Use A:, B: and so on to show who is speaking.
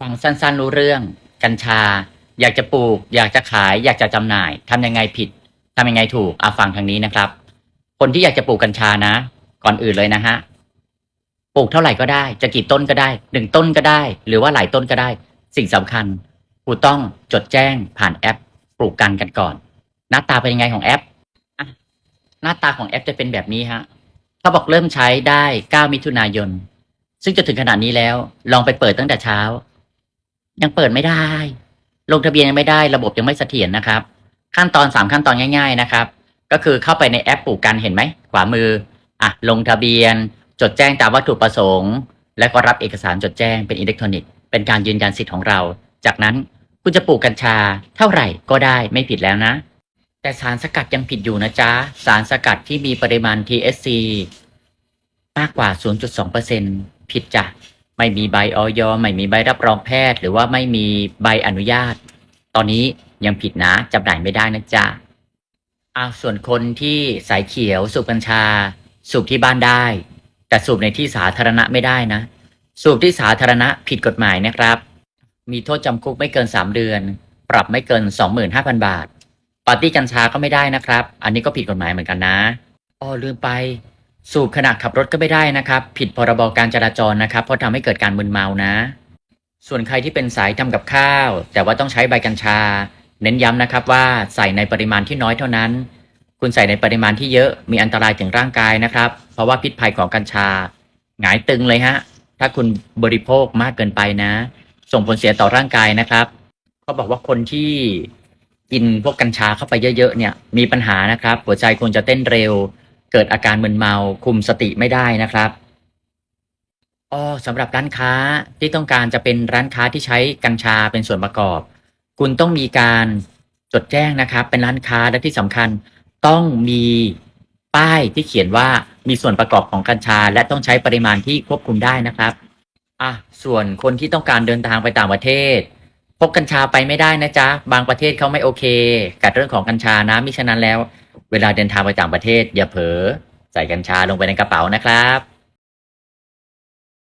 A: ฟังสั้นๆรู้เรื่อง กัญชา อยากจะปลูก อยากจะขาย อยากจะจำหน่ายทำยังไงผิดทำยังไงถูกอะฟังทางนี้นะครับ คนที่อยากจะปลูกกัญชานะ ก่อนอื่นเลยนะฮะปลูกเท่าไหร่ก็ได้ จะกี่ต้นก็ได้หนึ่งต้นก็ได้ หรือว่าหลายต้นก็ได้ สิ่งสำคัญกูต้องจดแจ้งผ่านแอป ปลูกกันกันก่อน หน้าตาเป็นยังไงของแอปหน้าตาของแอปจะเป็นแบบนี้ฮะเขาบอกเริ่มใช้ได้ 9 มิถุนายน ซึ่งจะถึงขนาดนี้แล้ว ลองไปเปิดตั้งแต่เช้า ยังเปิดไม่ได้ ลงทะเบียนยังไม่ได้ระบบยังไม่เสถียรนะครับ ขั้นตอนสามขั้นตอนง่าย ๆนะครับ ก็คือเข้าไปในแอปปลูกกันเห็นไหมขวามืออะลงทะเบียน จดแจ้งตามวัตถุประสงค์ และก็รับเอกสารจดแจ้งเป็นอิเล็กทรอนิกส์เป็นการยืนยันสิทธิ์ของเรา จากนั้นคุณจะปลูกกัญชาเท่าไหร่ก็ได้ไม่ผิดแล้วนะ แต่สารสกัดยังผิดอยู่นะจ๊ะ สารสกัดที่มีปริมาณ THC มากกว่า 0.2% ผิดจ้ะไม่มีใบออยไม่มีใบรับรองแพทย์ หรือว่าไม่มีใบอนุญาต ตอนนี้ยังผิดนะจำหน่ายไม่ได้นะจ๊ะอาส่วนคนที่สายเขียวสูบกัญชา สูบที่บ้านได้ แต่สูบในที่สาธารณะไม่ได้นะ สูบที่สาธารณะผิดกฎหมายนะครับ มีโทษจำคุกไม่เกิน 3 เดือน ปรับไม่เกิน 25,000 บาท ปาร์ตี้กัญชาก็ไม่ได้นะครับ อันนี้ก็ผิดกฎหมายเหมือนกันนะอ๋อลืมไป สูบขณะขับรถก็ไม่ได้นะครับ ผิดพรบการจราจรนะครับ เพราะทำให้เกิดการมึนเมานะ ส่วนใครที่เป็นสายทำกับข้าว แต่ว่าต้องใช้ใบกัญชา เน้นย้ำนะครับว่าใส่ในปริมาณที่น้อยเท่านั้น คุณใส่ในปริมาณที่เยอะมีอันตรายถึงร่างกายนะครับ เพราะว่าพิษภัยของกัญชา หงายตึงเลยฮะถ้าคุณบริโภคมากเกินไปนะ ส่งผลเสียต่อร่างกายนะครับเขาบอกว่าคนที่กินพวกกัญชาเข้าไปเยอะๆเนี่ยมีปัญหานะครับ หัวใจควรจะเต้นเร็ว เกิดอาการมึนเมาคุมสติไม่ได้นะครับอ๋อสำหรับร้านค้าที่ต้องการจะเป็นร้านค้าที่ใช้กัญชาเป็นส่วนประกอบ คุณต้องมีการจดแจ้งนะครับ เป็นร้านค้าและที่สำคัญต้องมีป้ายที่เขียนว่ามีส่วนประกอบของกัญชา และต้องใช้ปริมาณที่ควบคุมได้นะครับอะส่วนคนที่ต้องการเดินทางไปต่างประเทศพกกัญชาไปไม่ได้นะจ๊ะ บางประเทศเขาไม่โอเค กับเรื่องของกัญชานะมิฉะนั้นแล้ว เวลาเดินทางไปต่างประเทศ อย่าเผลอใส่กัญชาลงไปในกระเป๋านะครับ